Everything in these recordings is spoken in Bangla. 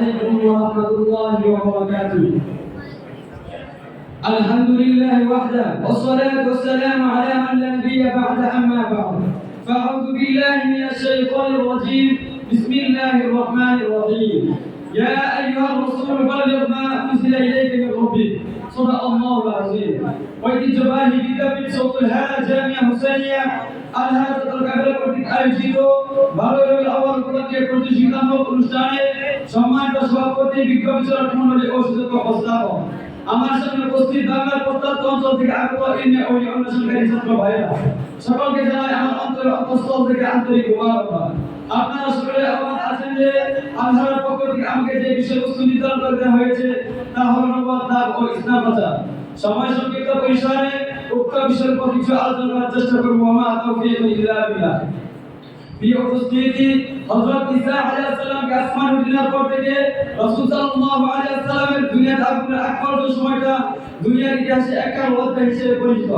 عليكم ورحمة الله وبركاته. الحمد لله وحده والصلاة والسلام على من لا نبي بعد أما بعد. فأعوذ بالله من الشيطان الرجيم. بسم الله الرحمن الرحيم. يا أيها الرسول بلغ ما أنزل إليك من ربك. صدق الله العظيم ঐতিহ্যবাহী বিদ্যাপীঠ সৌতুল হারা জামিয়া হুসাইনিয়া আলহাজাতুল কাবিলা কর্তৃক আয়োজিত বারোই রবিউল আউয়াল উপলক্ষে প্রতিযোগিতামূলক অনুষ্ঠানে সম্মানিত সভাপতি বিজ্ঞ বিচারক মণ্ডলী ও সুযোগ্য প্রস্তাবক আমার সামনে উপস্থিত বাংলার প্রত্যন্ত অঞ্চল থেকে আগত এনে ওই অনুষ্ঠানকারী ছাত্র ভাইরা সকলকে জানাই আমার অন্তরের অন্তঃস্থল থেকে আন্তরিক মোবারকবাদ আপনারা সকলে অবগত আছেন যে আল্লাহর পক্ষ থেকে আমাকে যে বিষয়বস্তু নির্ধারণ করে দেওয়া হয়েছে, তা হল নবাদ দাব ও ইসলাম প্রচার সময় সংক্ষিপ্ত পরিসরে উক্ত বিষয়ের উপর কিছু আলোচনা করার চেষ্টা করব। আমার তৌফিক ইল্লা থেকে সময়টা দুনিয়ার ইতিহাসে অধ্যায় হিসেবে পরিচিত।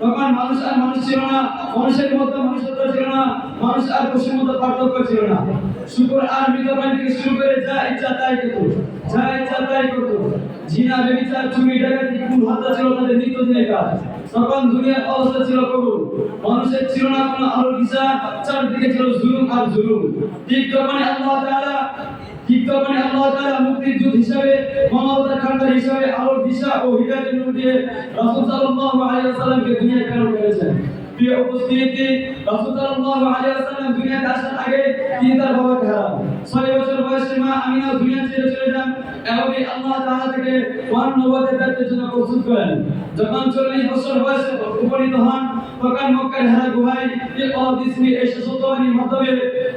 তখন মানুষ আর মানুষ ছিল না, মানুষের মধ্যে মনুষ্যত্ব ছিল না, মানুষ আর পশুর মধ্যে পার্থক্য ছিল না। আর শুরু করে যা ইচ্ছা তাই যা ইচ্ছা তাই জিনা, বেবিচার, চুরি, ডাকাতি খুন হত্যা ছিল তাদের কাজ। তখন দুনিয়ার অবস্থা ছিল মানুষের ছিল না কোনো আলোর দিশা চারদিকে ছিল জুলুম আর জুলুম। ঠিক আল্লাহ তাআলা ঠিক আল্লাহ তাআলা মুক্তির দূত হিসাবে মানবতার কান্ডার হিসাবে আলোর দিশা ও হৃদায়তের নূর দিয়ে রাসূল সাল্লাল্লাহু আলাইহি প্রিয় উপস্থিতি রাসূল সাল্লাল্লাহু আলাইহি ওয়াসাল্লাম দুনিয়াতে আসার আগে তিনি তার বাবাকে হারান। ছয় বছর বয়সে মা আমিনা দুনিয়া ছেড়ে চলে যান। এই আল্লাহ তাআলা থেকে ওয়ান নবুয়তের দায়িত্বের জন্য প্রস্তুত করেন। যখন চল্লিশ বছর বয়সে উপনীত হন, তখন মক্কার হেরা গুহায় এই অদিসমি এই সত্যবাণীর মাধ্যমে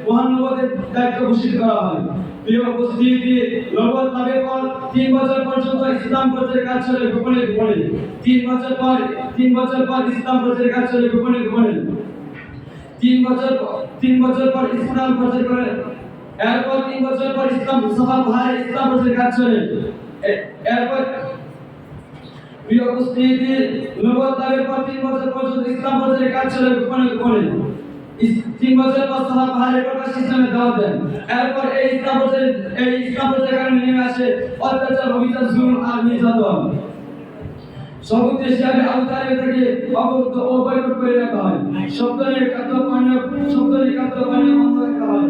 ওয়ান নবুয়তের দায়িত্ব ঘোষিত করা হয়। প্রিয় উপস্থিতি, নবুয়ত লাভের পর তিন বছর পর্যন্ত ইসলাম প্রচারের কাজ চলে গোপনে গোপনে। তিন বছর পর, তিন বছর পর ইসলাম প্রচারের কাজ চলে গোপনে গোপনে। তিন বছর তিন বছর পর ইসলাম প্রচার করে এরপর তিন বছর পর ইসলাম সফল ভাই ইসলাম প্রচারের কাজ চলে। এরপর প্রিয় উপস্থিতি নবুয়ত লাভের পর তিন বছর পর্যন্ত ইসলাম প্রচারের কাজ চলে গোপনে গোপনে। তিন বছর পর সাহাব ভাই প্রকাশ ইসলামের দাওয়াত দেন। এরপর এই ইসলাম প্রচারের এই ইসলাম প্রচারের কারণে নেমে আসে অত্যাচার, অবিচার, জুলুম আর নির্যাতন। সমুদ্রে হিসাবে তালেব থেকে অবরুদ্ধ ও বয়কট করে রাখা হয়। শব্দের খাদ্য পানীয় শব্দের খাদ্য পানীয় বন্ধ রাখা হয়।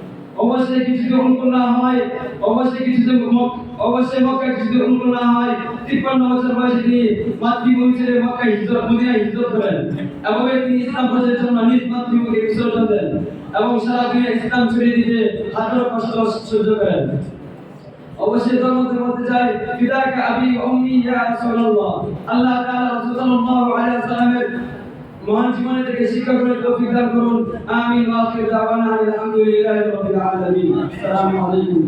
অবশ্যই কিছুতে অনুকূল না হয়, অবশ্যই কিছুতে মক- অবশ্যই মক্কা কিছুতে অনুকূল না হয়। তিপ্পান্ন বছর বয়সে তিনি মাতৃভূমি ছেড়ে মক্কায় হিজরত, মদিনায় হিজরত করেন এবং তিনি ইসলাম প্রচারের জন্য নিজ মাতৃভূমিকে বিসর্জন দেন এবং সারা দুনিয়া ইসলাম ছড়িয়ে দিতে হাজারো কষ্ট সহ্য করেন। অবশ্যই তোর মধ্যে বলতে চাই ফিদাকা আবি উম্মি ইয়া রাসূলুল্লাহ। আল্লাহ তাআলা রাসূল সাল্লাল্লাহু আলাইহি ওয়াসাল্লামের মহান জীবনে থেকে শিক্ষা করে তৌফিক দান করুন। আমিন। ওয়া আখির দাওয়ানা আলহামদুলিল্লাহি রাব্বিল আলামিন। আসসালামু আলাইকুম।